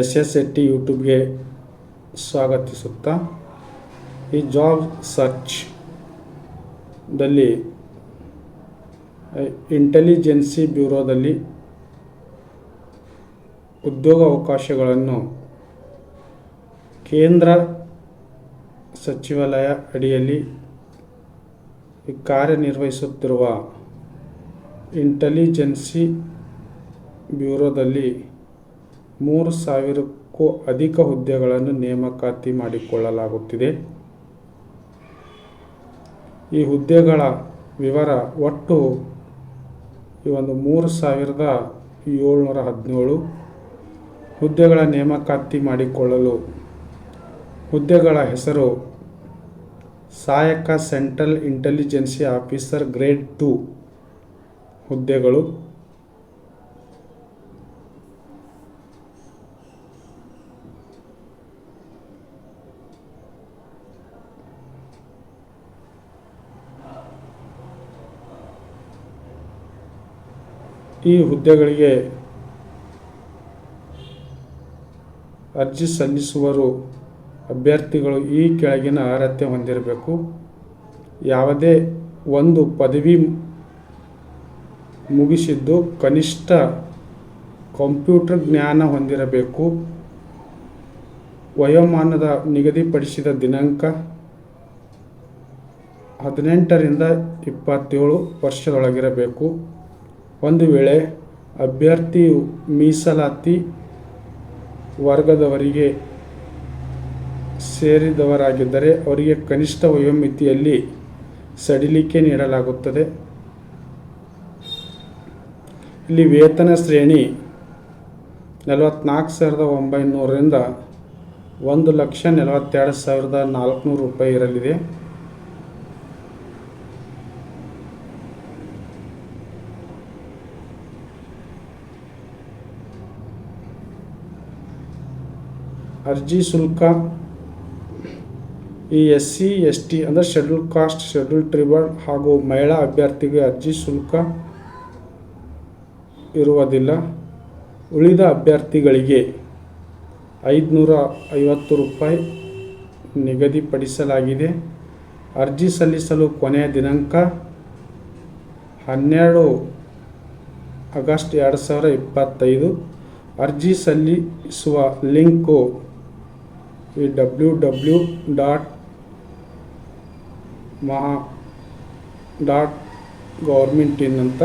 S S ಎಟ್ಟಿ ಯೂಟ್ಯೂಬ್ಗೆ ಸ್ವಾಗತಿಸುತ್ತಾ, ಈ ಜಾಬ್ ಸರ್ಚ್ ದಲ್ಲಿ ಇಂಟೆಲಿಜೆನ್ಸಿ ಬ್ಯೂರೋದಲ್ಲಿ ಉದ್ಯೋಗ ಅವಕಾಶಗಳನ್ನು ಕೇಂದ್ರ ಸಚಿವಾಲಯ ಅಡಿಯಲ್ಲಿ ಕಾರ್ಯನಿರ್ವಹಿಸುತ್ತಿರುವ ಇಂಟೆಲಿಜೆನ್ಸಿ ಬ್ಯೂರೋದಲ್ಲಿ ಮೂರು ಸಾವಿರಕ್ಕೂ ಅಧಿಕ ಹುದ್ದೆಗಳನ್ನು ನೇಮಕಾತಿ ಮಾಡಿಕೊಳ್ಳಲಾಗುತ್ತಿದೆ. ಈ ಹುದ್ದೆಗಳ ವಿವರ ಒಟ್ಟು ಈ ಒಂದು ಮೂರು ಸಾವಿರದ ಏಳ್ನೂರ ಹದಿನೇಳು ಹುದ್ದೆಗಳ ನೇಮಕಾತಿ ಮಾಡಿಕೊಳ್ಳಲು ಹುದ್ದೆಗಳ ಹೆಸರು ಸಹಾಯಕ central intelligence officer grade two ಹುದ್ದೆಗಳು. ಈ ಹುದ್ದೆಗಳಿಗೆ ಅರ್ಜಿ ಸಲ್ಲಿಸುವರು ಅಭ್ಯರ್ಥಿಗಳು ಈ ಕೆಳಗಿನ ಅರ್ಹತೆ ಹೊಂದಿರಬೇಕು. ಯಾವುದೇ ಒಂದು ಪದವಿ ಮುಗಿಸಿದ್ದು ಕನಿಷ್ಠ ಕಂಪ್ಯೂಟರ್ ಜ್ಞಾನ ಹೊಂದಿರಬೇಕು. ವಯೋಮಾನದ ನಿಗದಿಪಡಿಸಿದ ದಿನಾಂಕ ಹದಿನೆಂಟರಿಂದ ಇಪ್ಪತ್ತೇಳು ವರ್ಷದೊಳಗಿರಬೇಕು. ಒಂದು ವೇಳೆ ಅಭ್ಯರ್ಥಿಯು ಮೀಸಲಾತಿ ವರ್ಗದವರಿಗೆ ಸೇರಿದವರಾಗಿದ್ದರೆ ಅವರಿಗೆ ಕನಿಷ್ಠ ವಯೋಮಿತಿಯಲ್ಲಿ ಸಡಿಲಿಕೆ ನೀಡಲಾಗುತ್ತದೆ. ಇಲ್ಲಿ ವೇತನ ಶ್ರೇಣಿ ನಲವತ್ತ್ನಾಲ್ಕು ಸಾವಿರದ ಒಂಬೈನೂರರಿಂದ ಒಂದು ಲಕ್ಷ ನಲವತ್ತೆರಡು ಸಾವಿರದ ನಾಲ್ಕುನೂರು ರೂಪಾಯಿ ಇರಲಿದೆ. ಅರ್ಜಿ ಶುಲ್ಕ ಈ ಎಸ್ ಸಿ ಎಸ್ ಟಿ ಅಂದರೆ ಶೆಡ್ಯೂಲ್ ಕಾಸ್ಟ್ ಶೆಡ್ಯೂಲ್ ಟ್ರಿಬಲ್ ಹಾಗೂ ಮಹಿಳಾ ಅಭ್ಯರ್ಥಿಗೆ ಅರ್ಜಿ ಶುಲ್ಕ ಇರುವುದಿಲ್ಲ. ಉಳಿದ ಅಭ್ಯರ್ಥಿಗಳಿಗೆ ಐದುನೂರ ಐವತ್ತು ರೂಪಾಯಿ ನಿಗದಿಪಡಿಸಲಾಗಿದೆ. ಅರ್ಜಿ ಸಲ್ಲಿಸಲು ಕೊನೆಯ ದಿನಾಂಕ ಹನ್ನೆರಡು ಆಗಸ್ಟ್ ಎರಡು ಸಾವಿರ ಇಪ್ಪತ್ತೈದು. ಅರ್ಜಿ ಸಲ್ಲಿಸುವ ಲಿಂಕು ಈ W W dot Maha dot government in ಅಂತ